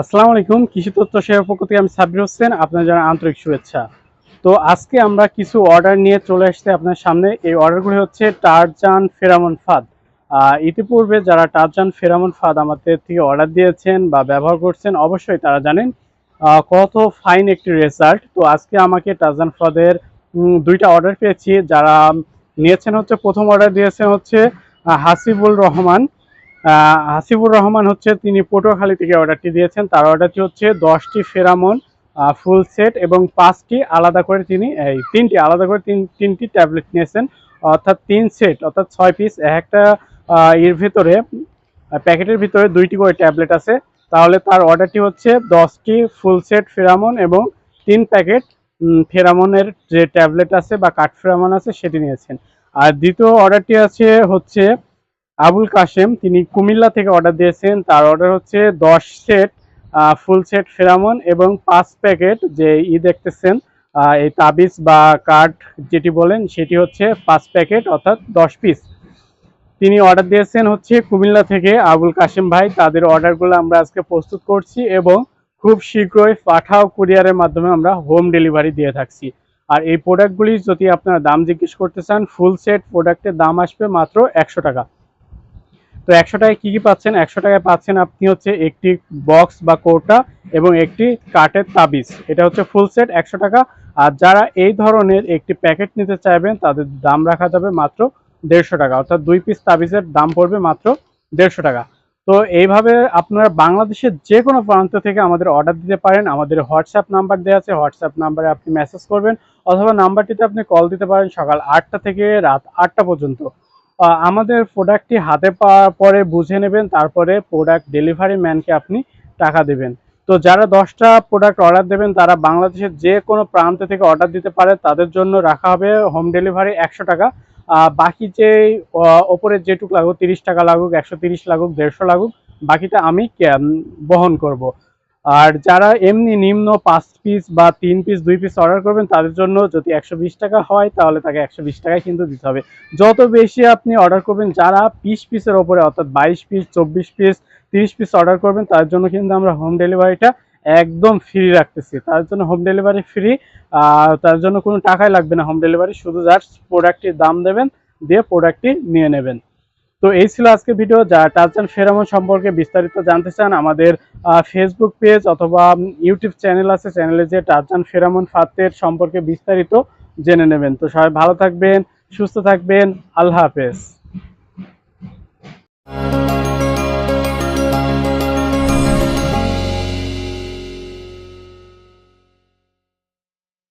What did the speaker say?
আসসালামু আলাইকুম। কৃষি তথ্য সেবার পক্ষ থেকে আমি সাব্বির হোসেন আপনার জানা আন্তরিক শুভেচ্ছা। তো আজকে আমরা কিছু অর্ডার নিয়ে চলে আসছে আপনার সামনে। এই অর্ডারগুলি হচ্ছে টারজান ফেরামন ফাদ। ইতিপূর্বে যারা টারজান ফেরামন ফাদ আমাদের থেকে অর্ডার দিয়েছেন বা ব্যবহার করছেন, অবশ্যই তারা জানেন কত ফাইন একটি রেজাল্ট তো আজকে আমাকে টারজান ফাদের দুইটা অর্ডার পেয়েছি। যারা নিয়েছেন হচ্ছে, প্রথম অর্ডার দিয়েছেন হচ্ছে হাসিবুল রহমান। হাসিবুর রহমান হচ্ছে তিনি পটুয়াখালী থেকে অর্ডারটি দিয়েছেন। তার অর্ডারটি হচ্ছে দশটি ফেরামন ফুল সেট এবং পাঁচটি আলাদা করে তিনি এই তিনটি আলাদা করে তিন, তিনটি ট্যাবলেট নিয়েছেন, অর্থাৎ তিন সেট অর্থাৎ ছয় পিস একটা এর ভিতরে প্যাকেটের ভিতরে দুইটি করে ট্যাবলেট আছে। তাহলে তার অর্ডারটি হচ্ছে দশটি ফুল সেট ফেরামন এবং তিন প্যাকেট ফেরামনের যে ট্যাবলেট আছে বা কাঠ ফেরামন আছে, সেটি নিয়েছেন। আর দ্বিতীয় অর্ডারটি আছে হচ্ছে আবুল কাশেম, তিনি কুমিল্লা থেকে অর্ডার দিয়েছেন। তার অর্ডার হচ্ছে দশ সেট ফুল সেট ফেরামন এবং পাঁচ প্যাকেট যে ই দেখতেছেন এই তাবিজ বা কার্ড যেটি বলেন, সেটি হচ্ছে পাঁচ প্যাকেট অর্থাৎ দশ পিস তিনি অর্ডার দিয়েছেন হচ্ছে কুমিল্লা থেকে আবুল কাশেম ভাই। তাদের অর্ডারগুলো আমরা আজকে প্রস্তুত করছি এবং খুব শীঘ্রই পাঠাও কুরিয়ারের মাধ্যমে আমরা হোম ডেলিভারি দিয়ে থাকছি। আর এই প্রোডাক্টগুলি যদি আপনারা দাম জিজ্ঞেস করতে চান ফুল সেট প্রোডাক্টের দাম আসবে মাত্র একশো টাকা। তো একশো টাকায় কী কী পাচ্ছেন? একশো টাকায় পাচ্ছেন আপনি হচ্ছে একটি বক্স বা কোটা এবং একটি কাঠের তাবিজ। এটা হচ্ছে ফুল সেট একশো টাকা। আর যারা এই ধরনের একটি প্যাকেট নিতে চাইবেন, তাদের দাম রাখা যাবে মাত্র দেড়শো টাকা। অর্থাৎ দুই পিস তাবিজের দাম পড়বে মাত্র দেড়শো টাকা। তো এইভাবে আপনারা বাংলাদেশের যে কোনো প্রান্ত থেকে আমাদের অর্ডার দিতে পারেন। আমাদের হোয়াটসঅ্যাপ নাম্বার দেওয়া আছে। হোয়াটসঅ্যাপ নাম্বারে আপনি মেসেজ করবেন অথবা নাম্বারটিতে আপনি কল দিতে পারেন সকাল আটটা থেকে রাত আটটা পর্যন্ত। আমাদের প্রোডাক্টটি হাতে পাওয়ার পরে বুঝে নেবেন, তারপরে প্রোডাক্ট ডেলিভারি ম্যানকে আপনি টাকা দেবেন। তো যারা দশটা প্রোডাক্ট অর্ডার দেবেন, তারা বাংলাদেশের যে কোনো প্রান্ত থেকে অর্ডার দিতে পারে, তাদের জন্য রাখা হবে হোম ডেলিভারি একশো টাকা। বাকি যে ওপরের যেটুক লাগুক, তিরিশ টাকা লাগুক, একশো তিরিশ লাগুক, দেড়শো লাগুক, বাকিটা আমি বহন করব। আর যারা এমনি নিম্ন পাঁচ পিস বা তিন পিস দুই পিস অর্ডার করবেন, তাদের জন্য যদি একশো বিশ টাকা হয়, তাহলে তাকে একশো বিশ টাকায় কিন্তু দিতে হবে। যত বেশি আপনি অর্ডার করবেন, যারা পিস পিসের ওপরে, অর্থাৎ বাইশ পিস চব্বিশ পিস তিরিশ পিস অর্ডার করবেন, তার জন্য কিন্তু আমরা হোম ডেলিভারিটা একদম ফ্রি রাখতেছি। তার জন্য হোম ডেলিভারি ফ্রি আর তার জন্য কোনো টাকাই লাগবে না হোম ডেলিভারি শুধু জাস্ট প্রোডাক্টটির দাম দেবেন, দিয়ে প্রোডাক্টটি নিয়ে নেবেন। তো এই ছিল আজকে ভিডিও। যা টাচন ফেরামন সম্পর্কে বিস্তারিত জানতে চান, আমাদের ফেসবুক পেজ অথবা ইউটিউব চ্যানেল আছে। চ্যানেলে যে টাচন ফেরামন ফাতের সম্পর্কে বিস্তারিত জেনে নেবেন। তো সবাই ভালো থাকবেন, সুস্থ থাকবেন। আল্লাহ হাফেজ।